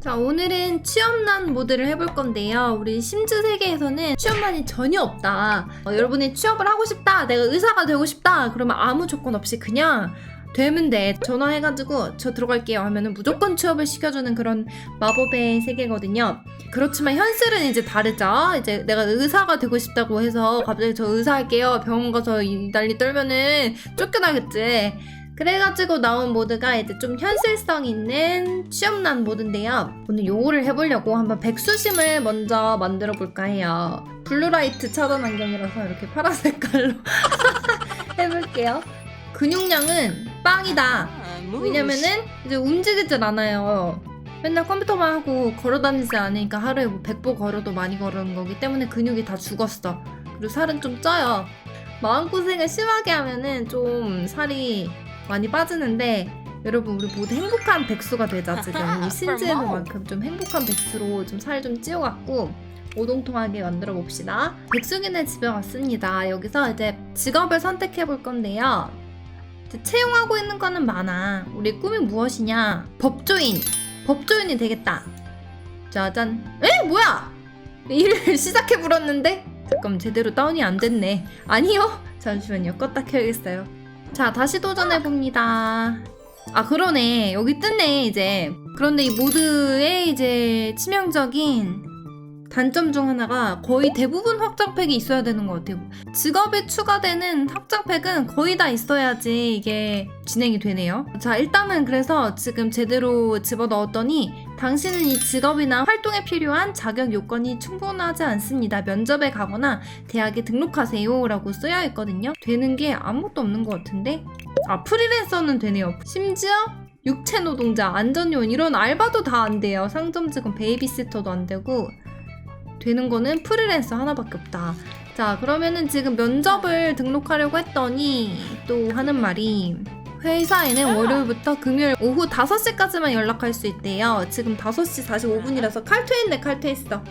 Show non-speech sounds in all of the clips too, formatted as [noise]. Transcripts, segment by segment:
자 오늘은 취업난 모드를 해볼 건데요. 우리 심즈 세계에서는 취업난이 전혀 없다. 어, 여러분이 취업을 하고 싶다 내가 의사가 되고 싶다 그러면 아무 조건 없이 그냥 되면 돼. 전화해가지고 저 들어갈게요 하면은 무조건 취업을 시켜주는 그런 마법의 세계거든요. 그렇지만 현실은 이제 다르죠. 이제 내가 의사가 되고 싶다고 해서 갑자기 저 의사 할게요. 병원 가서 이 난리 떨면은 쫓겨나겠지 그래가지고 나온 모드가 이제 좀 현실성 있는 취업난 모드인데요. 오늘 요거를 해보려고 한번 백수심을 먼저 만들어 볼까 해요. 블루라이트 차단 안경이라서 이렇게 파란 색깔로 [laughs] 해볼게요. 근육량은 빵이다. 왜냐면은 이제 움직이질 않아요. 맨날 컴퓨터만 하고 걸어 다니지 않으니까 하루에 뭐 100보 걸어도 많이 걸은 거기 때문에 근육이 다 죽었어. 그리고 살은 좀 쪄요. 마음고생을 심하게 하면은 좀 살이 많이 빠지는데 여러분 우리 모두 행복한 백수가 되자 지금 [laughs] 우리 신지는 만큼 좀 행복한 백수로 좀 살 좀 찌워갖고 오동통하게 만들어 봅시다. 백수기네 집에 왔습니다. 여기서 이제 직업을 선택해 볼 건데요. 채용하고 있는 거는 많아. 우리 꿈이 무엇이냐? 법조인. 법조인이 되겠다. 짜잔. 에? 뭐야? 일을 [laughs] 시작해 불었는데? 잠깐 제대로 다운이 안 됐네. 아니요. 잠시만요. 껐다 켜야겠어요. 자, 다시 도전해 봅니다. 아, 그러네. 여기 뜨네, 이제. 그런데 이 모드의 이제 치명적인 단점 중 하나가 거의 대부분 확장팩이 있어야 되는 것 같아요. 직업에 추가되는 확장팩은 거의 다 있어야지 이게 진행이 되네요. 자, 일단은 그래서 지금 제대로 집어 넣었더니 당신은 이 직업이나 활동에 필요한 자격 요건이 충분하지 않습니다. 면접에 가거나 대학에 등록하세요. 라고 쓰여 있거든요. 되는 게 아무것도 없는 것 같은데? 아, 프리랜서는 되네요. 심지어 육체 노동자, 안전요원 이런 알바도 다 안 돼요. 상점 직원, 베이비시터도 안 되고 되는 거는 프리랜서 하나밖에 없다. 자, 그러면은 지금 면접을 등록하려고 했더니 또 하는 말이 회사에는 월요일부터 금요일 오후 5시까지만 연락할 수 있대요. 지금 5시 45분이라서 칼퇴했네, 칼퇴했어.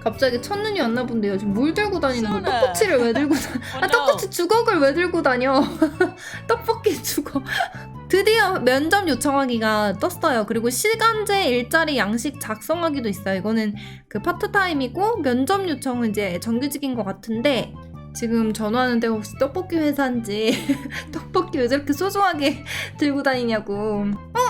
갑자기 첫눈이 왔나 본데요. 지금 뭘 들고 다니는? 시원해. 떡꼬치를 왜 들고 다녀? 아, [laughs] 떡꼬치 주걱을 왜 들고 다녀? [laughs] 떡볶이 주걱. 드디어 면접 요청하기가 떴어요. 그리고 시간제 일자리 양식 작성하기도 있어요. 이거는 그 파트타임이고 면접 요청은 이제 정규직인 것 같은데 지금 전화하는데 혹시 떡볶이 회사인지 [laughs] 떡볶이 왜 저렇게 소중하게 [laughs] 들고 다니냐고. 어?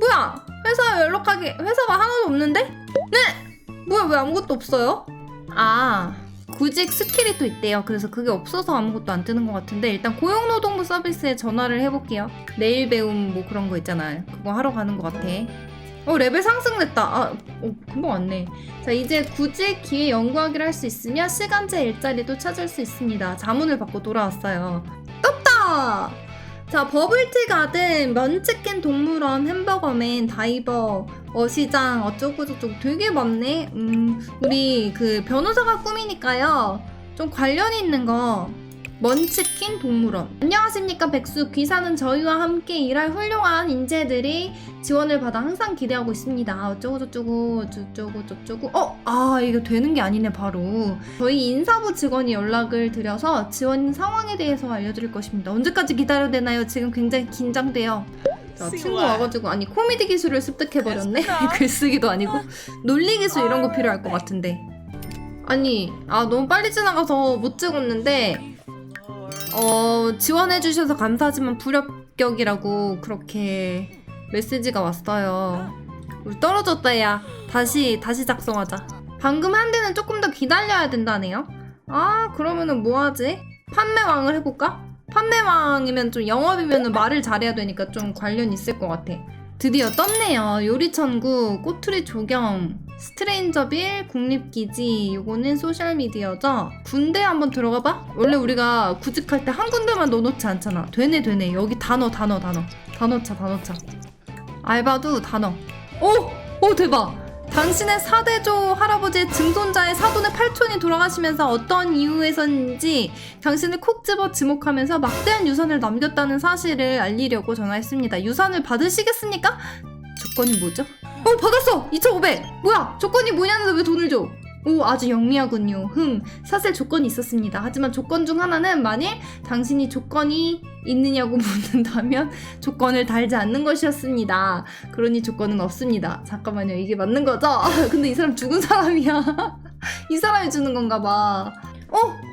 뭐야? 회사 연락하기 회사가 하나도 없는데? 네? 뭐야 왜 아무것도 없어요? 아 구직 스킬이 또 있대요. 그래서 그게 없어서 아무것도 안 뜨는 것 같은데 일단 고용노동부 서비스에 전화를 해볼게요. 내일 배움 뭐 그런 거 있잖아요. 그거 하러 가는 것 같아. 어 레벨 상승됐다. 아 어, 금방 왔네. 자 이제 구직 기회 연구하기를 할 수 있으며 시간제 일자리도 찾을 수 있습니다. 자문을 받고 돌아왔어요. 떴다. 자 버블티 가든 면치킨 동물원 햄버거맨 다이버 어시장 어쩌고저쩌고 되게 많네. 음 우리 그 변호사가 꿈이니까요. 좀 관련 있는 거 먼치킨 동물원. 안녕하십니까 백수 귀사는 저희와 함께 일할 훌륭한 인재들이 지원을 받아 항상 기대하고 있습니다. 어쩌고 저쩌고 저쩌고 저쩌고 어? 아 이거 되는 게 아니네 바로. 저희 인사부 직원이 연락을 드려서 지원 상황에 대해서 알려드릴 것입니다. 언제까지 기다려야 되나요? 지금 굉장히 긴장돼요. 자, 친구 와가지고 아니 코미디 기술을 습득해버렸네. [laughs] 글쓰기도 아니고 논리 기술 이런 거 필요할 것 같은데. 아니 아 너무 빨리 지나가서 못 찍었는데 어, 지원해주셔서 감사하지만 불합격이라고 그렇게 메시지가 왔어요. 우리 떨어졌다, 야. 다시, 다시 작성하자. 방금 한 대는 조금 더 기다려야 된다네요. 아, 그러면은 뭐 하지? 판매왕을 해볼까? 판매왕이면 좀 영업이면 말을 잘해야 되니까 좀 관련 있을 것 같아. 드디어 떴네요. 요리천국, 꼬투리 조경, 스트레인저 빌, 국립기지, 요거는 소셜미디어죠. 군대 한번 들어가 봐? 원래 우리가 구직할 때 한 군데만 넣어놓지 않잖아. 되네, 되네. 여기 단어, 단어, 단어. 단어차, 단어차. 알바도 단어. 오! 오, 대박! 당신의 사대조 할아버지의 증손자의 사돈의 팔촌이 돌아가시면서 어떤 이유에서인지 당신을 콕 집어 지목하면서 막대한 유산을 남겼다는 사실을 알리려고 전화했습니다. 유산을 받으시겠습니까? 조건이 뭐죠? 어 받았어 2,500 뭐야 조건이 뭐냐는데 왜 돈을 줘 오, 아주 영리하군요. 흥, 사실 조건이 있었습니다. 하지만 조건 중 하나는 만일 당신이 조건이 있느냐고 [laughs] 묻는다면 조건을 달지 않는 것이었습니다. 그러니 조건은 없습니다. 잠깐만요, 이게 맞는 거죠? [laughs] 근데 이 사람 죽은 사람이야. [laughs] 이 사람이 주는 건가 봐. 어?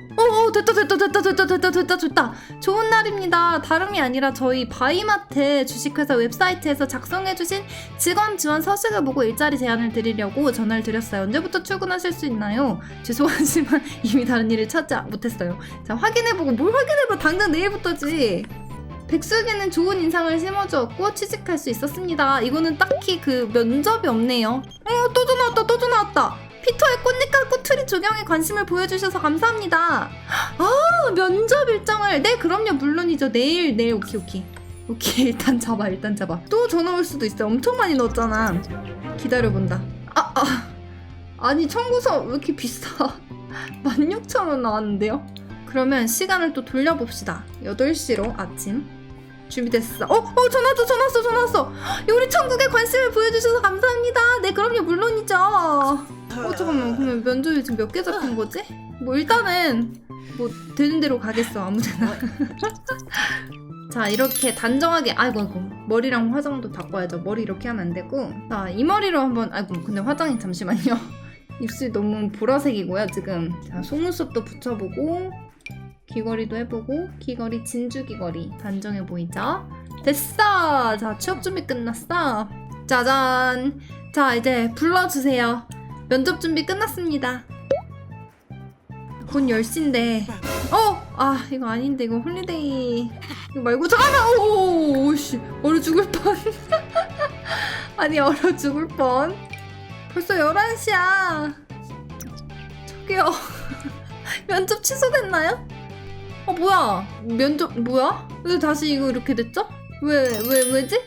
어, 어, 됐다, 됐다, 됐다, 됐다, 됐다, 됐다, 됐다. 좋은 날입니다. 다름이 아니라 저희 바이마트 주식회사 웹사이트에서 작성해주신 직원 지원 서식을 보고 일자리 제안을 드리려고 전화를 드렸어요. 언제부터 출근하실 수 있나요? 죄송하지만 이미 다른 일을 찾지 못했어요. 자, 확인해보고 뭘 확인해봐. 당장 내일부터지. 백숙에는 좋은 인상을 심어주었고 취직할 수 있었습니다. 이거는 딱히 그 면접이 없네요. 어, 또 전화 왔다, 또 전화 왔다. 피터의 꽃잎 갖고 트리 조경에 관심을 보여주셔서 감사합니다. 아, 면접 일정을. 네, 그럼요. 물론이죠. 내일, 내일. 오케이, 오케이. 오케이, [laughs] 일단 잡아, 일단 잡아. 또 전화 올 수도 있어요. 엄청 많이 넣었잖아. 기다려본다. 아, 아. 아니, 청구서 왜 이렇게 비싸? [laughs] 16,000원 나왔는데요? 그러면 시간을 또 돌려봅시다. 8시로 아침. 준비됐어. 어, 어, 전화 왔어, 전화 왔어, 전화 왔어. [gasps] 요리 천국에 관심을 보여주셔서 감사합니다. 네, 그럼요, 물론이죠. 어, 잠깐만. 그러면 면접이 지금 몇 개 잡힌 거지? 뭐, 일단은, 뭐, 되는 대로 가겠어, 아무데나. [laughs] 자, 이렇게 단정하게, 아이고, 아이고. 머리랑 화장도 바꿔야죠. 머리 이렇게 하면 안 되고. 자, 이 머리로 한번, 아이고, 근데 화장이 잠시만요. [laughs] 입술이 너무 보라색이고요, 지금. 자, 속눈썹도 붙여보고, 귀걸이도 해보고, 귀걸이 진주 귀걸이. 단정해 보이죠? 됐어! 자, 취업 준비 끝났어. 짜잔! 자, 이제 불러주세요. 면접 준비 끝났습니다. 곧 10시인데. 어! 아, 이거 아닌데, 이거 홀리데이. 이거 말고, 잠깐만! 오, 오, 씨. 얼어 죽을 뻔. [laughs] 아니, 얼어 죽을 뻔. 벌써 11시야. 저기요. [laughs] 면접 취소됐나요? 어, 뭐야? 면접, 뭐야? 왜 다시 이거 이렇게 됐죠? 왜, 왜, 왜지?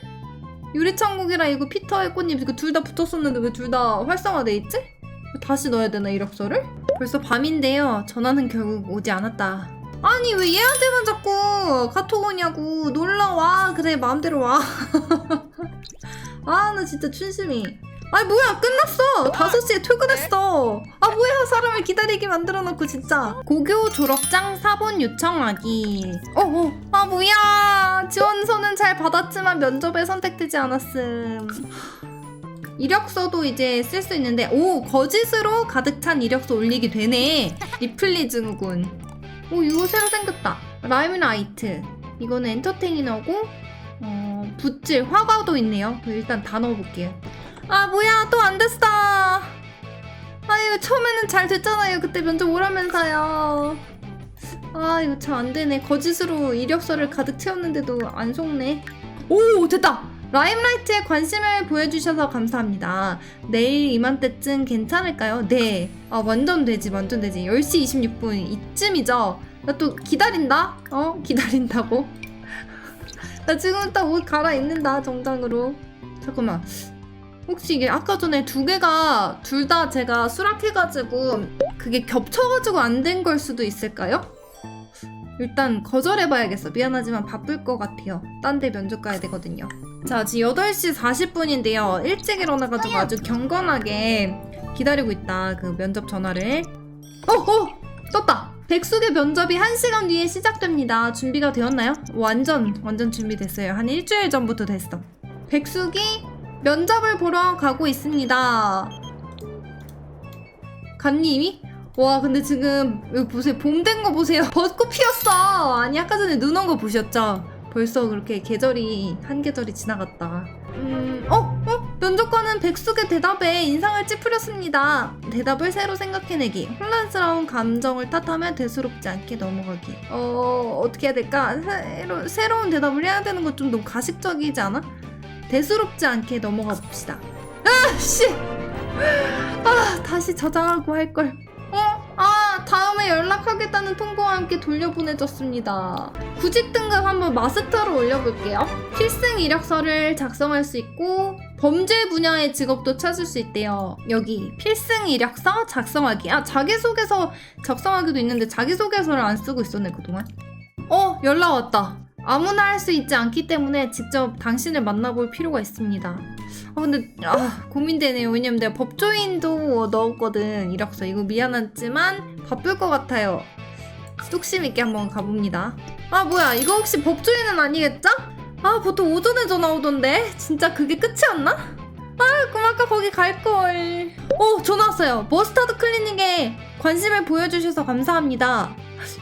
유리창국이랑 이거 피터의 꽃잎 이거 둘 다 붙었었는데 왜 둘 다 활성화돼 있지? 다시 넣어야 되나 이력서를? 벌써 밤인데요. 전화는 결국 오지 않았다. 아니 왜 얘한테만 자꾸 카톡 오냐고 놀러 와 그래 마음대로 와. [laughs] 아 나 진짜 춘심이. 아니 뭐야 끝났어. 5시에 퇴근했어. 아 뭐야 사람을 기다리게 만들어 놓고 진짜. 고교 졸업장 사본 요청하기. 어어. 아 뭐야. 지원서는 잘 받았지만 면접에 선택되지 않았음. 이력서도 이제 쓸 수 있는데 오 거짓으로 가득 찬 이력서 올리기 되네. 리플리 증후군. 오 이거 새로 생겼다. 라임라이트. 이거는 엔터테이너고 어 붓질 화과도 있네요. 일단 다 넣어볼게요 아 뭐야 또 안 됐어. 아유 처음에는 잘 됐잖아요. 그때 면접 오라면서요. 아 이거 참안 되네. 거짓으로 이력서를 가득 채웠는데도 안 속네. 오 됐다. 라임라이트에 관심을 보여주셔서 감사합니다. 내일 이맘때쯤 괜찮을까요? 네. 아, 완전 되지 완전 되지. 10시 26분 이쯤이죠? 나 또 기다린다? 어? 기다린다고? [laughs] 나 지금 딱 옷 갈아입는다 정장으로. 잠깐만 혹시 이게 아까 전에 두 개가 둘 다 제가 수락해가지고 그게 겹쳐가지고 안 된 걸 수도 있을까요? 일단 거절해봐야겠어. 미안하지만 바쁠 것 같아요. 딴 데 면접 가야 되거든요. 자, 지금 8시 40분인데요. 일찍 일어나가지고 아주 경건하게 기다리고 있다. 그 면접 전화를. 어, 어! 떴다! 백숙의 면접이 1시간 뒤에 시작됩니다. 준비가 되었나요? 완전, 완전 준비됐어요. 한 일주일 전부터 됐어. 백숙이 면접을 보러 가고 있습니다. 간님이? 와 근데 지금 여기 보세요 봄 된 거 보세요 [laughs] 벚꽃 피었어 아니 아까 전에 눈 온 거 보셨죠? 벌써 그렇게 계절이 한 계절이 지나갔다 음, 어? 어? 면접관은 백숙의 대답에 인상을 찌푸렸습니다 대답을 새로 생각해내기 혼란스러운 감정을 탓하며 대수롭지 않게 넘어가기 어... 어떻게 해야 될까? 새로, 새로운 대답을 해야 되는 건좀 너무 가식적이지 않아? 대수롭지 않게 넘어가 봅시다. 아, 씨! 아, 다시 저장하고 할걸. 어? 아, 다음에 연락하겠다는 통보와 함께 돌려보내졌습니다. 구직 등급 한번 마스터로 올려볼게요. 필승 이력서를 작성할 수 있고, 범죄 분야의 직업도 찾을 수 있대요. 여기, 필승 이력서 작성하기. 아, 자기소개서 작성하기도 있는데, 자기소개서를 안 쓰고 있었네, 그동안. 어, 연락 왔다. 아무나 할 수 있지 않기 때문에 직접 당신을 만나볼 필요가 있습니다. 아 근데 아 고민되네요. 왜냐면 내가 법조인도 넣었거든 이력서. 이거 미안하지만 바쁠 것 같아요. 뚝심 있게 한번 가봅니다. 아 뭐야 이거 혹시 법조인은 아니겠죠? 아 보통 오전에 전화 오던데 진짜 그게 끝이었나? 아 그럼 아까 거기 갈걸. 어 전화 왔어요. 머스타드 클리닉에 관심을 보여주셔서 감사합니다.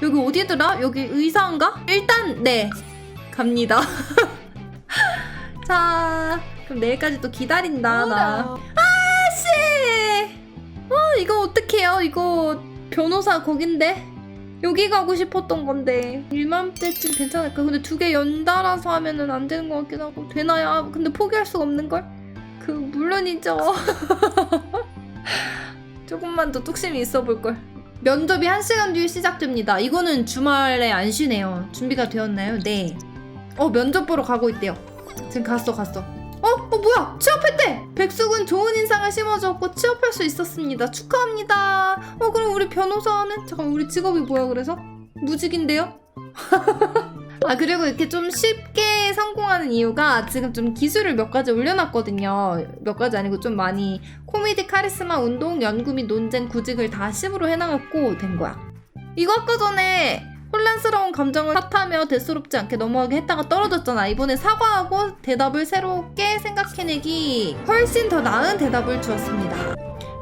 여기 어디더라? 여기 의사인가? 일단 네 갑니다. [laughs] 자 그럼 내일까지 또 기다린다 나. 아씨. 아 이거 어떡해요? 이거 변호사 거긴데. 여기 가고 싶었던 건데 일맘때쯤 괜찮을까? 근데 두 개 연달아서 하면은 안 되는 것 같기도 하고 되나요? 아, 근데 포기할 수가 없는 걸? 그 물론이죠. [laughs] 조금만 더 뚝심이 있어 볼 걸. 면접이 1시간 뒤에 시작됩니다. 이거는 주말에 안 쉬네요. 준비가 되었나요? 네. 어, 면접 보러 가고 있대요. 지금 갔어, 갔어. 어, 어, 뭐야? 취업했대! 백숙은 좋은 인상을 심어주었고 취업할 수 있었습니다. 축하합니다. 어, 그럼 우리 변호사는? 잠깐, 우리 직업이 뭐야, 그래서? 무직인데요? [laughs] 아, 그리고 이렇게 좀 쉽게 성공하는 이유가 지금 좀 기술을 몇 가지 올려놨거든요. 몇 가지 아니고 좀 많이 코미디, 카리스마, 운동, 연구 및 논쟁, 구직을 다 10으로 해놔갖고 된 거야. 이거 아까 전에 혼란스러운 감정을 탓하며 대수롭지 않게 넘어가게 했다가 떨어졌잖아. 이번에 사과하고 대답을 새롭게 생각해내기 훨씬 더 나은 대답을 주었습니다.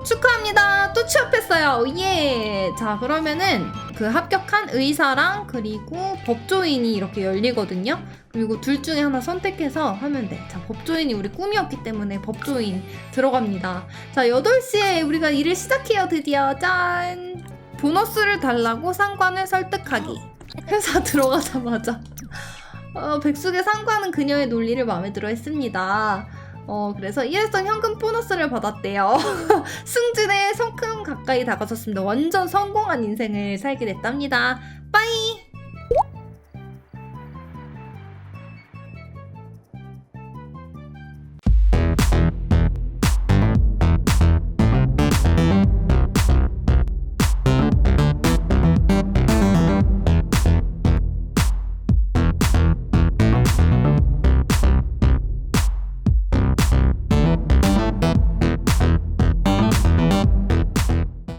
축하합니다. 또 취업했어요. 예. 자, 그러면은 그 합격한 의사랑 그리고 법조인이 이렇게 열리거든요. 그리고 둘 중에 하나 선택해서 하면 돼. 자, 법조인이 우리 꿈이었기 때문에 법조인 들어갑니다. 자, 8시에 우리가 일을 시작해요, 드디어. 짠! 보너스를 달라고 상관을 설득하기. 회사 [laughs] 들어가자마자. 어, 백숙의 상관은 그녀의 논리를 마음에 들어 했습니다. 어, 그래서 일회성 현금 보너스를 받았대요. [laughs] 승진에 성큼 가까이 다가섰습니다. 완전 성공한 인생을 살게 됐답니다. 빠이!